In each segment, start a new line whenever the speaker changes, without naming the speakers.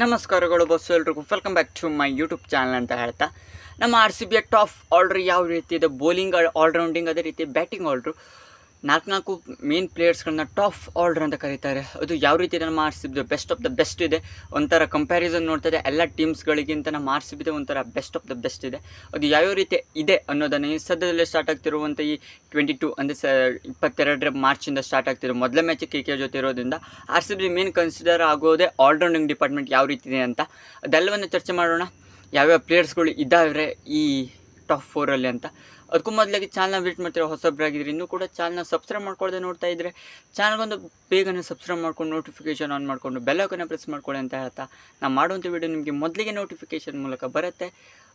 ನಮಸ್ಕಾರಗಳು ಬಸ್ಸು ಎಲ್ರಿಗೂ. Welcome back to my YouTube channel ಅಂತ ಹೇಳ್ತಾ. ನಮ್ಮ ಆರ್ ಸಿ ಬಿಯ ಟಾಪ್ ಆರ್ಡ್ರ್ ಯಾವ ರೀತಿ ಇದೆ? ಬೌಲಿಂಗ್ ಆಲ್ರೌಂಡಿಂಗ್ ಅದೇ ರೀತಿ ಬ್ಯಾಟಿಂಗ್ ಆರ್ಡ್ರು ನಾಲ್ಕು ನಾಲ್ಕು ಮೇನ್ ಪ್ಲೇಯರ್ಸ್ಗಳನ್ನ ಟಾಪ್ ಆರ್ಡರ್ ಅಂತ ಕರೀತಾರೆ. ಅದು ಯಾವ ರೀತಿ ನಾನು ಬಿದು ಬೆಸ್ಟ್ ಆಫ್ ದ ಬೆಸ್ಟ್ ಇದೆ. ಒಂಥರ ಕಂಪ್ಯಾರಿಸನ್ ನೋಡ್ತದೆ ಎಲ್ಲ ಟೀಮ್ಸ್ಗಳಿಗಿಂತ ಸಿ ಬಿದೆ ಒಂಥರ ಬೆಸ್ಟ್ ಆಫ್ ದ ಬೆಸ್ಟ್ ಇದೆ. ಅದು ಯಾವ್ಯಾವ ರೀತಿ ಇದೆ ಅನ್ನೋದನ್ನು ಈ ಸದ್ಯದಲ್ಲೇ ಸ್ಟಾರ್ಟ್ ಆಗ್ತಿರುವಂಥ ಈ ಟ್ವೆಂಟಿ ಟು ಅಂದರೆ ಸ ಇಪ್ಪತ್ತೆರಡರ ಮಾರ್ಚಿಂದ ಸ್ಟಾರ್ಟ್ ಆಗ್ತಿರೋ ಮೊದಲ ಮ್ಯಾಚ್ ಕೆ ಕೆ ಜೊತೆ ಇರೋದ್ರಿಂದ R C B main consider ಆಗೋದೇ ಆಲ್ರೌಂಡಿಂಗ್ ಡಿಪಾರ್ಟ್ಮೆಂಟ್ ಯಾವ ರೀತಿ ಇದೆ ಅಂತ. ಅದೆಲ್ಲವನ್ನು ಚರ್ಚೆ ಮಾಡೋಣ. ಯಾವ್ಯಾವ ಪ್ಲೇಯರ್ಸ್ಗಳು ಇದ್ದಾವೆ ಈ ಟಾಪ್ ಫೋರಲ್ಲಿ ಅಂತ. ಅದಕ್ಕೂ ಮೊದಲಾಗಿ ಚಾನಲ್ನ ವಿಸಿಟ್ ಮಾಡ್ತಿರೋ ಹೊಸಬ್ರಾಗಿದ್ರೆ ಇನ್ನೂ ಕೂಡ ಚಾನಲ್ನ ಸಬ್ಸ್ಕ್ರೈಬ್ ಮಾಡ್ಕೊಳ್ಳದೆ ನೋಡ್ತಾ ಇದ್ದರೆ ಚಾನಲ್ಗೊಂದು ಬೇಗನೆ ಸಬ್ಸ್ಕ್ರೈಬ್ ಮಾಡ್ಕೊಂಡು ನೋಟಿಫಿಕೇಷನ್ ಆನ್ ಮಾಡಿಕೊಂಡು ಬೆಲ್ಲಕ್ಕನ್ನು ಪ್ರೆಸ್ ಮಾಡ್ಕೊಳ್ಳಿ ಅಂತ ಹೇಳ್ತಾ ನಾನು ಮಾಡುವಂಥ ವೀಡಿಯೋ ನಿಮಗೆ ಮೊದಲಿಗೆ ನೋಟಿಫಿಕೇಷನ್ ಮೂಲಕ ಬರುತ್ತೆ.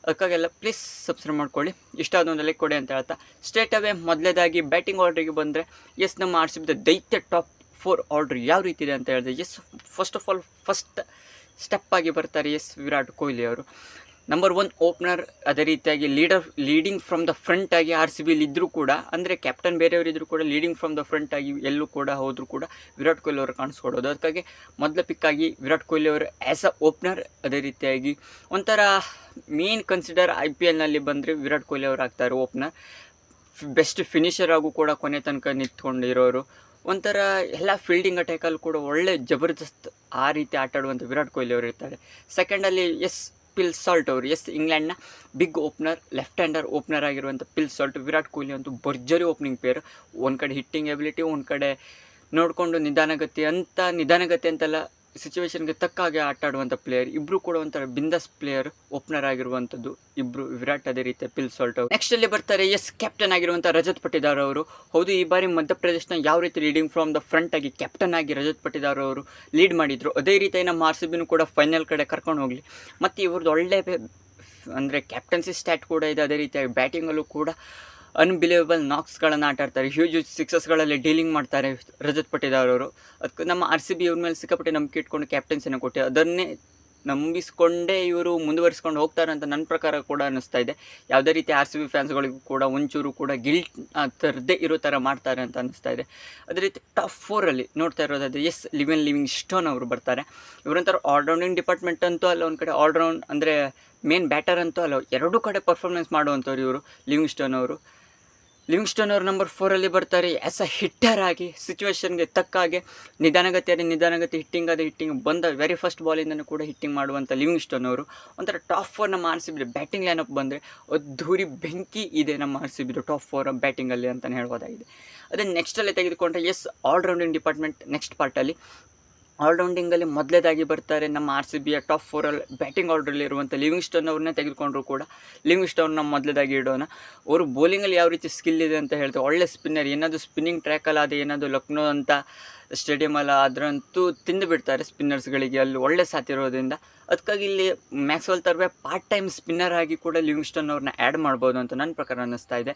ಅದಕ್ಕಾಗೆಲ್ಲ ಪ್ಲೀಸ್ ಸಬ್ಸ್ಕ್ರೈಬ್ ಮಾಡ್ಕೊಳ್ಳಿ. ಇಷ್ಟ ಆದೊಂದು ಲೈಕ್ ಕೊಡಿ ಅಂತ ಹೇಳ್ತಾ. ಸ್ಟೇಟ್ ಅವೇ ಮೊದಲೇದಾಗಿ ಬ್ಯಾಟಿಂಗ್ ಆರ್ಡ್ರಿಗೆ ಬಂದರೆ ಎಸ್ ನಮ್ಮ ಆರ್ ಸಿ ದೈತ್ಯ ಟಾಪ್ ಫೋರ್ ಆರ್ಡ್ರ್ ಯಾವ ರೀತಿ ಇದೆ ಅಂತ ಹೇಳಿದೆ yes first of all first ಸ್ಟೆಪ್ಪಾಗಿ ಬರ್ತಾರೆ ಎಸ್ ವಿರಾಟ್ ಕೊಹ್ಲಿ ಅವರು. ನಂಬರ್ ಒನ್ ಓಪನರ್ ಅದೇ ರೀತಿಯಾಗಿ leader leading from the front ಆಗಿ ಆರ್ ಸಿ ಬಿಲ್ ಇದ್ದರೂ ಕೂಡ, ಅಂದರೆ ಕ್ಯಾಪ್ಟನ್ ಬೇರೆಯವರು ಇದ್ದರೂ ಕೂಡ ಲೀಡಿಂಗ್ ಫ್ರಮ್ ದ ಫ್ರಂಟ್ ಆಗಿ ಎಲ್ಲೂ ಕೂಡ ಹೋದರೂ ಕೂಡ ವಿರಾಟ್ ಕೊಹ್ಲಿ ಅವರು ಕಾಣಿಸ್ಕೊಡೋದು. ಅದಕ್ಕಾಗಿ ಮೊದಲ ಪಿಕ್ಕಾಗಿ ವಿರಾಟ್ ಕೊಹ್ಲಿ ಅವರು ಆ್ಯಸ್ ಅ ಓಪನರ್ ಅದೇ ರೀತಿಯಾಗಿ ಒಂಥರ ಮೇನ್ ಕನ್ಸಿಡರ್ ಐ ಪಿ ಎಲ್ನಲ್ಲಿ ಬಂದರೆ ವಿರಾಟ್ ಕೊಹ್ಲಿ ಅವರು ಆಗ್ತಾರೆ ಓಪನರ್ ಬೆಸ್ಟ್ ಫಿನಿಷರ್ ಆಗು ಕೂಡ ಕೊನೆ ತನಕ ನಿಂತ್ಕೊಂಡಿರೋರು. ಒಂಥರ ಎಲ್ಲ ಫೀಲ್ಡಿಂಗ್ ಅಟ್ಯಾಕಲ್ಲಿ ಕೂಡ ಒಳ್ಳೆ ಜಬರ್ದಸ್ತ್ ಆ ರೀತಿ ಆಟಾಡುವಂಥ ವಿರಾಟ್ ಕೊಹ್ಲಿ ಅವರು ಇರ್ತಾರೆ. ಸೆಕೆಂಡಲ್ಲಿ ಎಸ್ ಪಿಲ್ ಸಾಲ್ಟ್ ಅವರು. Yes, ಇಂಗ್ಲೆಂಡ್ನ big opener left hander opener ಆಗಿರುವಂಥ ಪಿಲ್ ಸಾಲ್ಟ್, ವಿರಾಟ್ ಕೊಹ್ಲಿ ಅಂತೂ ಭರ್ಜರಿ ಓಪನಿಂಗ್ ಪೇರ್ ಒಂದು ಕಡೆ ಹಿಟ್ಟಿಂಗ್ ಎಬಿಲಿಟಿ ಒಂದು ಕಡೆ ನೋಡಿಕೊಂಡು ನಿಧಾನಗತಿ ಅಂತ, ನಿಧಾನಗತಿ ಅಂತೆಲ್ಲ ಸಿಚುವೇಶನ್ಗೆ ತಕ್ಕ ಹಾಗೆ ಆಟ ಆಡುವಂಥ ಪ್ಲೇಯರ್ ಇಬ್ಬರು ಕೂಡ ಒಂಥರ ಬಿಂದಸ್ ಪ್ಲೇಯರ್ ಓಪನರ್ ಆಗಿರುವಂಥದ್ದು ಇಬ್ಬರು ವಿರಾಟ್ ಅದೇ ರೀತಿ ಪಿಲ್ ಸಾಲ್ಟ್ ನೆಕ್ಸ್ಟ್ ಅಲ್ಲಿ ಬರ್ತಾರೆ ಎಸ್ ಕ್ಯಾಪ್ಟನ್ ಆಗಿರುವಂಥ ರಜತ್ ಪಟ್ಟಿದಾರ್ ಅವರು. ಹೌದು, ಈ ಬಾರಿ ಮಧ್ಯಪ್ರದೇಶನ ಯಾವ ರೀತಿ ಲೀಡಿಂಗ್ ಫ್ರಮ್ ದ ಫ್ರಂಟ್ ಆಗಿ ಕ್ಯಾಪ್ಟನ್ ಆಗಿ ರಜತ್ ಪಟ್ಟಿದಾರ್ ಅವರು ಲೀಡ್ ಮಾಡಿದ್ರು, ಅದೇ ರೀತಿ ನಮ್ಮ ಆರ್ ಸಿ ಬಿನೂ ಕೂಡ ಫೈನಲ್ ಕಡೆ ಕರ್ಕೊಂಡು ಹೋಗಲಿ. ಮತ್ತು ಇವ್ರದ್ದು ಒಳ್ಳೆ ಅಂದರೆ ಕ್ಯಾಪ್ಟನ್ಸಿ ಸ್ಟ್ಯಾಟ್ ಕೂಡ ಇದೆ, ಅದೇ ರೀತಿಯಾಗಿ ಬ್ಯಾಟಿಂಗಲ್ಲೂ ಕೂಡ ಅನ್ಬಿಲೀವಬಲ್ ನಾಕ್ಸ್ಗಳನ್ನು ಆಟ ಆಡ್ತಾರೆ. ಹ್ಯೂಜ್ ಹ್ಯೂಜ್ ಸಿಕ್ಸಸ್ಗಳಲ್ಲಿ ಡೀಲಿಂಗ್ ಮಾಡ್ತಾರೆ ರಜತ್ ಪಟ್ಟಿದಾರ್ ಅವರು. ಅದಕ್ಕೆ ನಮ್ಮ ಆರ್ ಸಿ ಬಿ ಇವ್ರ ಮೇಲೆ ಸಿಕ್ಕಾಪಟ್ಟೆ ನಂಬಿಕೆ ಇಟ್ಕೊಂಡು ಕ್ಯಾಪ್ಟನ್ಸಿನ ಕೊಟ್ಟೆ, ಅದನ್ನೇ ನಂಬಿಸ್ಕೊಂಡೇ ಇವರು ಮುಂದುವರಿಸ್ಕೊಂಡು ಹೋಗ್ತಾರೆ ಅಂತ ನನ್ನ ಪ್ರಕಾರ ಕೂಡ ಅನ್ನಿಸ್ತಾ ಇದೆ. ಯಾವುದೇ ರೀತಿ ಆರ್ ಸಿ ಬಿ ಫ್ಯಾನ್ಸ್ಗಳಿಗೂ ಕೂಡ, ಒಂಚೂರು ಕೂಡ ಗಿಲ್ಟ್ ತರದೇ ಇರೋ ಥರ ಮಾಡ್ತಾರೆ ಅಂತ ಅನ್ನಿಸ್ತಾ ಇದೆ. ಅದೇ ರೀತಿ ಟಾಪ್ ಫೋರಲ್ಲಿ ನೋಡ್ತಾ ಇರೋದಾದ್ರೆ ಎಸ್ ಲಿವಿನ್ ಲಿವಿಂಗ್ ಸ್ಟೋನ್ ಅವರು ಬರ್ತಾರೆ. ಇವರಂತಾರೆ ಆಲ್ರೌಂಡಿಂಗ್ ಡಿಪಾರ್ಟ್ಮೆಂಟ್ ಅಂತೂ ಅಲ್ಲ, ಒಂದು ಕಡೆ ಆಲ್ರೌಂಡ್ ಅಂದರೆ ಮೇನ್ ಬ್ಯಾಟರ್ ಅಂತೂ ಅಲ್ಲ, ಎರಡೂ ಕಡೆ ಪರ್ಫಾರ್ಮೆನ್ಸ್ ಮಾಡುವಂಥವ್ರು ಇವರು ಲಿವಿಂಗ್ ಸ್ಟೋನ್ ಅವರು. ಲಿವಿಂಗ್ಸ್ಟೋನ್ ಅವರು ನಂಬರ್ ಫೋರಲ್ಲಿ ಬರ್ತಾರೆ. ಆ್ಯಸ್ ಅ ಹಿಟ್ಟರ್ ಆಗಿ ತಕ್ಕ ಹಾಗೆ ನಿಧಾನಗತಿಯಾದ ನಿಧಾನಗತಿ ಹಿಟ್ಟಿಂಗ್ ಆದ ಹಿಟ್ಟಿಂಗ್ ಬಂದ ವೆರಿ ಫಸ್ಟ್ ಬಾಲಿಂದನೂ ಕೂಡ ಹಿಟ್ಟಿಂಗ್ ಮಾಡುವಂಥ ಲಿವಿಂಗ್ಸ್ಟೋನ್ ಅವರು. ಒಂಥರ ಟಾಪ್ ಫೋರ್ ನಮ್ಮ ಆರ್ ಬ್ಯಾಟಿಂಗ್ ಲೈನಪ್ ಬಂದರೆ ಅದ್ಧೂರಿ ಬೆಂಕಿ ಇದೆ ನಮ್ಮ ಆರ್ ಸಿ ಬಿದು ಟಾಪ್ ಫೋರ್ ಬ್ಯಾಟಿಂಗಲ್ಲಿ ಅಂತಲೇ ಹೇಳ್ಬೋದಾಗಿದೆ. ಅದೇ ನೆಕ್ಸ್ಟಲ್ಲಿ ತೆಗೆದುಕೊಂಡ್ರೆ ಎಸ್ ಆಲ್ರೌಂಡಿಂಗ್ ಡಿಪಾರ್ಟ್ಮೆಂಟ್ ನೆಕ್ಸ್ಟ್ ಪಾರ್ಟಲ್ಲಿ ಆಲ್ರೌಂಡಿಂಗಲ್ಲಿ ಮೊದಲೇದಾಗಿ ಬರ್ತಾರೆ ನಮ್ಮ ಆರ್ ಸಿ ಬಿಯ ಟಾಪ್ ಫೋರಲ್ಲಿ ಬ್ಯಾಟಿಂಗ್ ಆರ್ಡ್ರಲ್ಲಿ ಇರುವಂಥ ಲಿವಿಂಗ್ ಸ್ಟೋನ್ ಅವ್ರನ್ನೇ ತೆಗೆದುಕೊಂಡ್ರು ಕೂಡ. ಲಿವಿಂಗ್ ಸ್ಟೋನ್ನ ಮೊದಲೇದಾಗಿ ಇಡೋಣ. ಅವರು ಬೌಲಿಂಗಲ್ಲಿ ಯಾವ ರೀತಿ ಸ್ಕಿಲ್ ಇದೆ ಅಂತ ಹೇಳ್ತಾರೆ ಒಳ್ಳೆ ಸ್ಪಿನ್ನರ್ ಏನಾದರೂ ಸ್ಪಿನ್ನಿಂಗ್ ಟ್ರ್ಯಾಕಲ್ಲಿ ಅದು ಏನಾದರೂ ಲಕ್ನೋ ಅಂತ ಸ್ಟೇಡಿಯಮಲ್ಲ ಅದರಂತೂ ತಿಂದು ಬಿಡ್ತಾರೆ ಸ್ಪಿನ್ನರ್ಸ್ಗಳಿಗೆ ಅಲ್ಲಿ ಒಳ್ಳೆ ಸಾತಿರೋದ್ರಿಂದ ಅದಕ್ಕಾಗಿ ಇಲ್ಲಿ ಮ್ಯಾಕ್ಸ್ವೆಲ್ ತರಬೇ ಪಾರ್ಟ್ ಟೈಮ್ ಸ್ಪಿನ್ನರ್ ಆಗಿ ಕೂಡ ಲಿವಿಂಗ್ಸ್ಟನ್ ಅವ್ರನ್ನ ಆ್ಯಡ್ ಮಾಡ್ಬೋದು ಅಂತ ನನ್ನ ಪ್ರಕಾರ ಅನ್ನಿಸ್ತಾ ಇದೆ.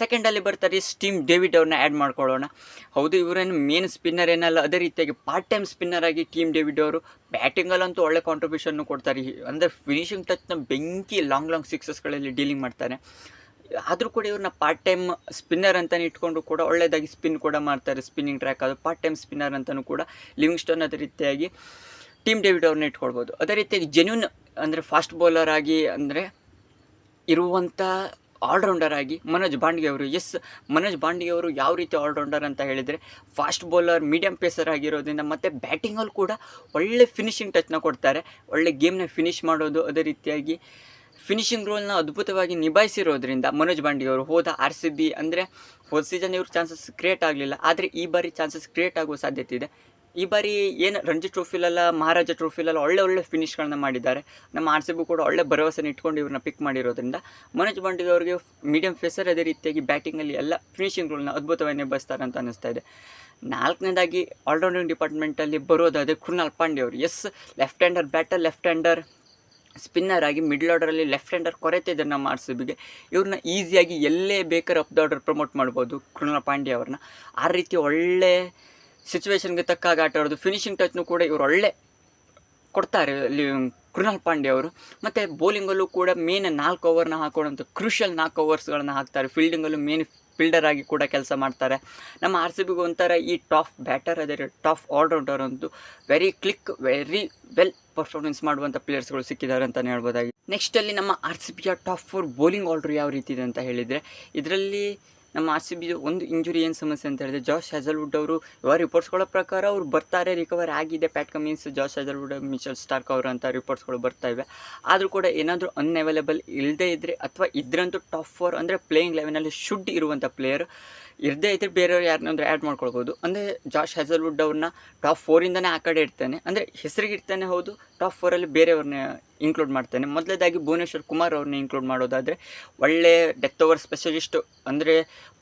ಸೆಕೆಂಡಲ್ಲಿ ಬರ್ತಾರೆ ಸ್ಟೀಮ್ ಡೇವಿಡ್ ಅವ್ರನ್ನ ಆ್ಯಡ್ ಮಾಡ್ಕೊಳ್ಳೋಣ. ಹೌದು, ಇವರೇನು ಮೇನ್ ಸ್ಪಿನ್ನರ್ ಏನಲ್ಲ, ಅದೇ ರೀತಿಯಾಗಿ ಪಾರ್ಟ್ ಟೈಮ್ ಸ್ಪಿನ್ನರ್ ಆಗಿ ಟೀಮ್ ಡೇವಿಡ್ ಅವರು. ಬ್ಯಾಟಿಂಗಲ್ಲಂತೂ ಒಳ್ಳೆ ಕಾಂಟ್ರಿಬ್ಯೂಷನ್ನು ಕೊಡ್ತಾರೆ. ಅಂದರೆ ಫಿನಿಷಿಂಗ್ ಟಚ್ನ ಬೆಂಕಿ ಲಾಂಗ್ ಲಾಂಗ್ ಸಿಕ್ಸಸ್ಗಳಲ್ಲಿ ಡೀಲಿಂಗ್ ಮಾಡ್ತಾರೆ. ಆದರೂ ಕೂಡ ಇವ್ರನ್ನ ಪಾರ್ಟ್ ಟೈಮ್ ಸ್ಪಿನ್ನರ್ ಅಂತಲೇ ಇಟ್ಕೊಂಡು ಕೂಡ ಒಳ್ಳೆಯದಾಗಿ ಸ್ಪಿನ್ ಕೂಡ ಮಾಡ್ತಾರೆ ಸ್ಪಿನ್ನಿಂಗ್ ಟ್ರ್ಯಾಕ್ ಅದು ಪಾರ್ಟ್ ಟೈಮ್ ಸ್ಪಿನ್ನರ್ ಅಂತಲೂ ಕೂಡ ಲಿವಿಂಗ್ ಸ್ಟೋನ್ ಅದೇ ರೀತಿಯಾಗಿ ಟೀಮ್ ಡೇವಿಡ್ ಅವ್ರನ್ನ ಇಟ್ಕೊಳ್ಬೋದು. ಅದೇ ರೀತಿಯಾಗಿ ಜೆನ್ಯೂನ್ ಅಂದರೆ ಫಾಸ್ಟ್ ಬೌಲರ್ ಆಗಿ ಅಂದರೆ ಇರುವಂಥ ಆಲ್ರೌಂಡರ್ ಆಗಿ ಮನೋಜ್ ಬಾಂಡ್ಗೆ ಅವರು. ಎಸ್ ಮನೋಜ್ ಬಾಂಡ್ಗೆ ಅವರು ಯಾವ ರೀತಿ ಆಲ್ರೌಂಡರ್ ಅಂತ ಹೇಳಿದರೆ ಫಾಸ್ಟ್ ಬೌಲರ್ ಮೀಡಿಯಮ್ ಪೇಸರ್ ಆಗಿರೋದ್ರಿಂದ ಮತ್ತು ಬ್ಯಾಟಿಂಗಲ್ಲಿ ಕೂಡ ಒಳ್ಳೆ ಫಿನಿಷಿಂಗ್ ಟಚ್ನ ಕೊಡ್ತಾರೆ. ಒಳ್ಳೆ ಗೇಮ್ನ ಫಿನಿಷ್ ಮಾಡೋದು ಅದೇ ರೀತಿಯಾಗಿ ಫಿನಿಷಿಂಗ್ ರೋಲ್ನ ಅದ್ಭುತವಾಗಿ ನಿಭಾಯಿಸಿರೋದ್ರಿಂದ ಮನೋಜ್ ಅವರು ಹೋದ ಆರ್ ಸಿ ಬಿ ಅಂದರೆ ಹೋದ ಸೀಸನ್ ಇವರು ಚಾನ್ಸಸ್ ಕ್ರಿಯೇಟ್ ಆಗಲಿಲ್ಲ. ಆದರೆ ಈ ಬಾರಿ ಚಾನ್ಸಸ್ ಕ್ರಿಯೇಟ್ ಆಗುವ ಸಾಧ್ಯತೆ ಇದೆ. ಈ ಬಾರಿ ಏನು ರಂಜಿ ಟ್ರೋಫಿಲೆಲ್ಲ, ಮಹಾರಾಜ ಟ್ರೋಫಿಲೆಲ್ಲ ಒಳ್ಳೆ ಒಳ್ಳೆ ಫಿನಿಷ್ಗಳನ್ನ ಮಾಡಿದ್ದಾರೆ. ನಮ್ಮ ಆರ್ ಸಿ ಬಿ ಕೂಡ ಒಳ್ಳೆ ಭರವಸೆನ ಇಟ್ಕೊಂಡು ಇವ್ರನ್ನ ಪಿಕ್ ಮಾಡಿರೋದ್ರಿಂದ ಮನೋಜ್ ಪಾಂಡೆ ಅವರಿಗೆ ಮೀಡಿಯಂ ಫೇಸರ್ ಅದೇ ರೀತಿಯಾಗಿ ಬ್ಯಾಟಿಂಗಲ್ಲಿ ಎಲ್ಲ ಫಿನಿಷಿಂಗ್ ರೋಲ್ನ ಅದ್ಭುತವಾಗಿ ನಿಭಾಯಿಸ್ತಾರೆ ಅಂತ ಅನ್ನಿಸ್ತಾ ಇದೆ. ನಾಲ್ಕನೇದಾಗಿ ಆಲ್ರೌಂಡಿಂಗ್ ಡಿಪಾರ್ಟ್ಮೆಂಟಲ್ಲಿ ಬರೋದಾದರೆ ಕೃಣಾಲ್ ಪಾಂಡೆ ಅವರು. Yes left hander batter left hander spinner ಆಗಿ ಮಿಡ್ಲ್ ಆರ್ಡರಲ್ಲಿ ಲೆಫ್ಟ್ ಹ್ಯಾಂಡರ್ ಕೊರತೆ ಇದೆ ನಮ್ಮ ಆರ್ ಸಿ ಬಿಗೆ ಇವ್ರನ್ನ ಈಸಿಯಾಗಿ ಎಲ್ಲೇ ಬೇಕಾದ್ರೆ ಅಪ್ ದ ಆರ್ಡರ್ ಪ್ರಮೋಟ್ ಮಾಡ್ಬೋದು ಕೃಣಾಲ್ ಪಾಂಡೆ ಅವ್ರನ್ನ. ಆ ರೀತಿ ಒಳ್ಳೆ ಸಿಚುವೇಶನ್ಗೆ ತಕ್ಕ ಹಾಗೆ ಆಟ ಆಡೋದು. ಫಿನಿಷಿಂಗ್ ಟಚ್ನು ಕೂಡ ಇವರು ಒಳ್ಳೆ ಕೊಡ್ತಾರೆ. ಅಲ್ಲಿ ಕೃಣಾಲ್ ಪಾಂಡೆ ಅವರು. ಮತ್ತು ಬೌಲಿಂಗಲ್ಲೂ ಕೂಡ ಮೇನ್ ನಾಲ್ಕು ಓವರ್ನ ಹಾಕೊಳ್ಳೋಂಥ ಕ್ರೂಷಲ್ ನಾಲ್ಕು ಓವರ್ಸ್ಗಳನ್ನ ಹಾಕ್ತಾರೆ. ಫೀಲ್ಡಿಂಗಲ್ಲೂ ಮೇನ್ ಫೀಲ್ಡರ್ ಆಗಿ ಕೂಡ ಕೆಲಸ ಮಾಡ್ತಾರೆ. ನಮ್ಮ ಆರ್ ಸಿ ಬಿಗೂ ಒಂಥರ ಈ ಟಾಪ್ ಬ್ಯಾಟರ್ ಅದೇ ಟಾಪ್ ಆಲ್ರೌಂಡರ್ ಅಂತೂ very click very well performance ಮಾಡುವಂಥ ಪ್ಲೇಯರ್ಸ್ಗಳು ಸಿಕ್ಕಿದ್ದಾರೆ ಅಂತಲೇ ಹೇಳ್ಬೋದಾಗಿ. ನೆಕ್ಸ್ಟಲ್ಲಿ ನಮ್ಮ ಆರ್ ಸಿ ಬಿಯ ಟಾಪ್ ಫೋರ್ ಬೌಲಿಂಗ್ ಆರ್ಡ್ರ್ ಯಾವ ರೀತಿ ಇದೆ ಅಂತ ಹೇಳಿದರೆ, ಇದರಲ್ಲಿ ನಮ್ಮ ಆರ್ ಸಿ ಬಿ ಒಂದು ಇಂಜುರಿ ಏನು ಸಮಸ್ಯೆ ಅಂತ ಹೇಳಿದ್ರೆ ಜಾಶ್ ಹ್ಯಾಸಲ್ವುಡ್ ಅವರು ಯಾವ ರಿಪೋರ್ಟ್ಸ್ಗಳ ಪ್ರಕಾರ ಅವ್ರು ಬರ್ತಾರೆ ರಿಕವರ್ ಆಗಿದೆ. Pat Cummins Josh Hazlewood Mitchell Starc ಅವರು ಅಂತ ರಿಪೋರ್ಟ್ಸ್ಗಳು ಬರ್ತಾ ಇವೆ. ಆದರೂ ಕೂಡ ಏನಾದರೂ ಅನ್ಅವೈಲೇಬಲ್ ಇಲ್ಲದೇ ಇದ್ದರೆ ಅಥವಾ ಇದ್ರಂತೂ ಟಾಪ್ ಫೋರ್ ಅಂದರೆ ಪ್ಲೇಯಿಂಗ್ ಲೆವೆನಲ್ಲಿ ಶುಡ್ ಇರುವಂಥ ಪ್ಲೇಯರ್ ಇರದೇ ಇದ್ದರೆ ಬೇರೆಯವ್ರು ಯಾರನ್ನಾದ್ರೂ ಆ್ಯಡ್ ಮಾಡ್ಕೊಳ್ಬೋದು. ಅಂದರೆ ಜಾಶ್ ಹೆಸಲ್ವುಡ್ ಅವ್ರನ್ನ ಟಾಪ್ ಫೋರಿಂದನೇ ಆ ಕಡೆ ಇಡ್ತಾನೆ. ಅಂದರೆ ಹೆಸರಿಗೆ ಇಡ್ತಾನೆ ಹೌದು ಟಾಪ್ ಫೋರಲ್ಲಿ ಬೇರೆಯವ್ರನ್ನ ಇನ್ಕ್ಲೂಡ್ ಮಾಡ್ತಾನೆ. ಮೊದಲೇದಾಗಿ ಭುವನೇಶ್ವರ್ ಕುಮಾರ್ ಅವ್ರನ್ನ ಇನ್ಕ್ಲೂಡ್ ಮಾಡೋದಾದರೆ ಒಳ್ಳೆ ಡೆತ್ ಓವರ್ ಸ್ಪೆಷಲಿಸ್ಟು ಅಂದರೆ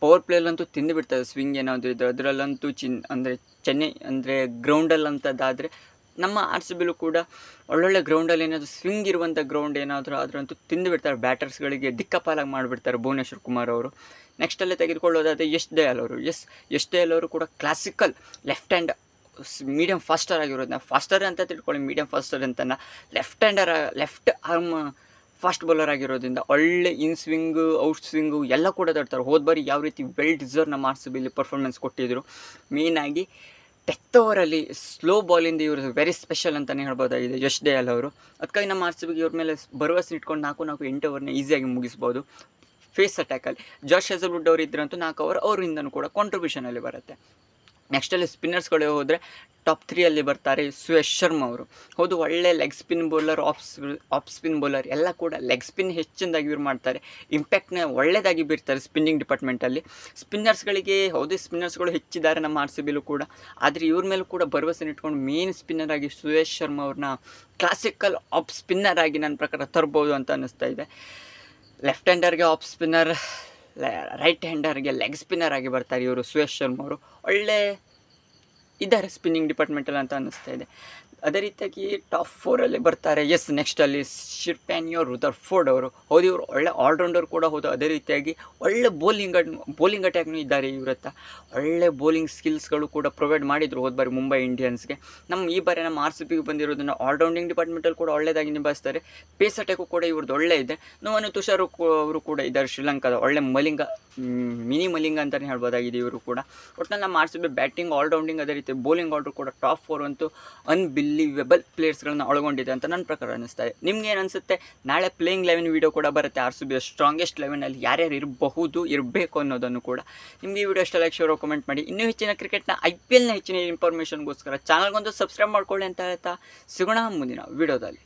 ಪವರ್ ಪ್ಲೇಲಂತೂ ತಿಂದು ಬಿಡ್ತಾರೆ ಸ್ವಿಂಗ್ ಏನಾದರೂ ಇದ್ದರೆ ಅದರಲ್ಲಂತೂ ಚಿನ್ ಅಂದರೆ ಚೆನ್ನೈ ಅಂದರೆ ಗ್ರೌಂಡಲ್ಲಂಥದ್ದಾದರೆ ನಮ್ಮ ಆರ್ ಸಿ ಬಿಲು ಕೂಡ ಒಳ್ಳೊಳ್ಳೆ ಗ್ರೌಂಡಲ್ಲಿ ಏನಾದರೂ ಸ್ವಿಂಗ್ ಇರುವಂಥ ಗ್ರೌಂಡ್ ಏನಾದರೂ ಅದರಂತೂ ತಿಂದು ಬಿಡ್ತಾರೆ. ಬ್ಯಾಟರ್ಸ್ಗಳಿಗೆ ದಿಕ್ಕಪಾಲಾಗಿ ಮಾಡಿಬಿಡ್ತಾರೆ ಭುವನೇಶ್ವರ್ ಕುಮಾರ್ ಅವರು. ನೆಕ್ಸ್ಟಲ್ಲೇ ತೆಗೆದುಕೊಳ್ಳೋದಾದರೆ ಯಶ್ ದಯಾಲ್ ಅವರು. ಎಸ್ ಯಶ್ ದಯಾಲ್ ಅವರು ಕೂಡ classical left hand medium faster ಆಗಿರೋದನ್ನ faster ಅಂತ ತಿಳ್ಕೊಳ್ಳಿ ಮೀಡಿಯಂ ಫಾಸ್ಟರ್ ಅಂತನ. Left hander left arm fast bowler ಆಗಿರೋದ್ರಿಂದ ಒಳ್ಳೆ ಇನ್ ಸ್ವಿಂಗು ಔಟ್ ಸ್ವಿಂಗು ಎಲ್ಲ ಕೂಡ ತಡ್ತಾರೆ ಹೋದ ಬಾರಿ ಯಾವ ರೀತಿ ವೆಲ್ ಡಿಸರ್ವ್ ನಮ್ಮ ಆರ್ ಪರ್ಫಾರ್ಮೆನ್ಸ್ ಕೊಟ್ಟಿದ್ದರು ಮೇಯ್ನಾಗಿ ಡೆತ್ ಓವರಲ್ಲಿ ಸ್ಲೋ ಬಾಲಿಂದ ಇವರು ವೆರಿ ಸ್ಪೆಷಲ್ ಅಂತಲೇ ಹೇಳ್ಬೋದಾಗಿದೆ ಯಶ್ ದಯಾಲ್ ಅವರು. ಅದಕ್ಕಾಗಿ ನಮ್ಮ ಆರ್ ಸಿ ಬಿಗೆ ಇವ್ರ ಮೇಲೆ ಭರವಸೆ ಇಟ್ಕೊಂಡು ನಾಲ್ಕು ನಾಲ್ಕು ಎಂಟು ಓವರ್ನ ಈಸಿಯಾಗಿ ಮುಗಿಸ್ಬೋದು. ಫೇಸ್ ಅಟ್ಯಾಕಲ್ಲಿ ಜಾಶ್ ಹೆಸಲ್ವುಡ್ ಅವರು ಇದ್ರಂತೂ ನಾಲ್ಕು ಓವರ್ ಅವರಿಂದನೂ ಕೂಡ ಕಾಂಟ್ರಿಬ್ಯೂಷನಲ್ಲಿ ಬರುತ್ತೆ. ನೆಕ್ಸ್ಟಲ್ಲಿ ಸ್ಪಿನ್ನರ್ಸ್ಗಳು ಹೋದರೆ ಟಾಪ್ ಥ್ರೀಯಲ್ಲಿ ಬರ್ತಾರೆ ಸುಯಶ್ ಶರ್ಮಾ ಅವರು. ಹೌದು, ಒಳ್ಳೆ leg spin bowler off off spin bowler ಎಲ್ಲ ಕೂಡ ಲೆಗ್ ಸ್ಪಿನ್ ಹೆಚ್ಚಿನದಾಗಿ ಇವ್ರು ಮಾಡ್ತಾರೆ. ಇಂಪ್ಯಾಕ್ಟ್ನ ಒಳ್ಳೆಯದಾಗಿ ಬೀರ್ತಾರೆ ಸ್ಪಿನ್ನಿಂಗ್ ಡಿಪಾರ್ಟ್ಮೆಂಟಲ್ಲಿ ಸ್ಪಿನ್ನರ್ಸ್ಗಳಿಗೆ ಹೌದು ಸ್ಪಿನ್ನರ್ಸ್ಗಳು ಹೆಚ್ಚಿದ್ದಾರೆ ನಮ್ಮ ಆರ್ ಸಿ ಬಿಲು ಕೂಡ. ಆದರೆ ಇವ್ರ ಮೇಲೂ ಕೂಡ ಭರವಸೆ ಇಟ್ಕೊಂಡು ಮೇನ್ ಸ್ಪಿನ್ನರ್ ಆಗಿ ಸುಯೇಶ್ ಶರ್ಮಾ ಅವ್ರನ್ನ ಕ್ಲಾಸಿಕಲ್ ಆಫ್ ಸ್ಪಿನ್ನರ್ ಆಗಿ ನನ್ನ ಪ್ರಕಾರ ತರ್ಬೋದು ಅಂತ ಅನ್ನಿಸ್ತಾ ಇದೆ. ಲೆಫ್ಟ್ ಹ್ಯಾಂಡರ್ಗೆ ಆಫ್ ಸ್ಪಿನ್ನರ್ ರೈಟ್ ಹ್ಯಾಂಡರ್ಗೆ ಲೆಗ್ ಸ್ಪಿನ್ನರ್ ಆಗಿ ಬರ್ತಾರೆ ಇವರು ಸುಯೇಶ್ ಶರ್ಮ ಅವರು ಒಳ್ಳೆ ಇದ್ದಾರೆ ಸ್ಪಿನ್ನಿಂಗ್ ಡಿಪಾರ್ಟ್ಮೆಂಟಲ್ಲಿ ಅಂತ ಅನ್ನಿಸ್ತಾ ಇದೆ. ಅದೇ ರೀತಿಯಾಗಿ ಟಾಪ್ ಫೋರಲ್ಲಿ ಬರ್ತಾರೆ. ಎಸ್ ನೆಕ್ಸ್ಟಲ್ಲಿ ಶಿರ್ಪ್ಯಾನಿಯೋ ರುದರ್ ಫೋರ್ಡ್ ಅವರು. ಹೌದು, ಇವರು ಒಳ್ಳೆ ಆಲ್ರೌಂಡರ್ ಕೂಡ ಹೌದು. ಅದೇ ರೀತಿಯಾಗಿ ಒಳ್ಳೆ ಬೌಲಿಂಗ್ ಬೌಲಿಂಗ್ ಅಟ್ಯಾಕ್ನೂ ಇದ್ದಾರೆ ಇವ್ರ ಹತ್ರ ಒಳ್ಳೆ ಬೌಲಿಂಗ್ ಸ್ಕಿಲ್ಸ್ಗಳು ಕೂಡ ಪ್ರೊವೈಡ್ ಮಾಡಿದರು ಹೋದ ಬಾರಿ ಮುಂಬೈ ಇಂಡಿಯನ್ಸ್ಗೆ ನಮ್ಮ ಈ ಬಾರಿ ನಮ್ಮ ಆರ್ ಸಿ ಪಿಗೆ ಬಂದಿರೋದನ್ನು ಆಲ್ರೌಂಡಿಂಗ್ ಡಿಪಾರ್ಟ್ಮೆಂಟಲ್ಲಿ ಕೂಡ ಒಳ್ಳೆಯದಾಗಿ ನಿಭಾಯಿಸ್ತಾರೆ ಪೇಸ್ ಅಟ್ಯಾಕು ಕೂಡ ಇವ್ರದ್ದು ಒಳ್ಳೆ ಇದೆ. ನೋವನ್ನು ತುಷಾರು ಅವರು ಕೂಡ ಇದ್ದಾರೆ ಶ್ರೀಲಂಕಾದ ಒಳ್ಳೆ ಮಲಿಂಗ ಮಿನಿ ಮಲಿಂಗ ಅಂತಲೇ ಹೇಳ್ಬೋದಾಗಿದೆ ಇವರು ಕೂಡ. ಒಟ್ಟಿನಲ್ಲಿ ನಮ್ಮ R C B batting allrounding ಅದೇ ರೀತಿ ಬೌಲಿಂಗ್ ಆರ್ಡ್ರು ಕೂಡ ಟಾಪ್ ಫೋರ್ ಅಂತೂ ಅನ್ಬಿಲಿವೆಬಲ್ ಪ್ಲೇಯರ್ಸ್ಗಳನ್ನ ಒಳಗೊಂಡಿದೆ ಅಂತ ನನ್ನ ಪ್ರಕಾರ ಅನಿಸ್ತಾ ಇದೆ. ನಿಮ್ಗೆ ಏನು ಅನಿಸುತ್ತೆ? ನಾಳೆ ಪ್ಲೇಯಿಂಗ್ ಲೆವೆನ್ ವೀಡಿಯೋ ಕೂಡ ಬರುತ್ತೆ. ಆರ್ ಸಿ ಬಿ ಸ್ಟ್ರಾಂಗೆಸ್ಟ್ ಲೆವೆನಲ್ಲಿ ಯಾರ್ಯಾರು ಇರಬಹುದು, ಇರಬೇಕು ಅನ್ನೋದನ್ನು ಕೂಡ ನಿಮಗೆ ಈ ವಿಡಿಯೋ ಇಷ್ಟ ಲೈಕ್ ಶೇರ್ ಕಮೆಂಟ್ ಮಾಡಿ. ಇನ್ನೂ ಹೆಚ್ಚಿನ ಕ್ರಿಕೆಟ್ನ ಐ ಪಿ ಎಲ್ನ ಹೆಚ್ಚಿನ ಇನ್ಫಾರ್ಮೇಷನ್ಗೋಸ್ಕರ ಚಾನಲ್ಗೊಂದು ಸಬ್ಸ್ಕ್ರೈಬ್ ಮಾಡ್ಕೊಳ್ಳಿ ಅಂತ ಹೇಳ್ತಾ ಸಿಗೋಣ ಮುಂದಿನ ವಿಡಿಯೋದಲ್ಲಿ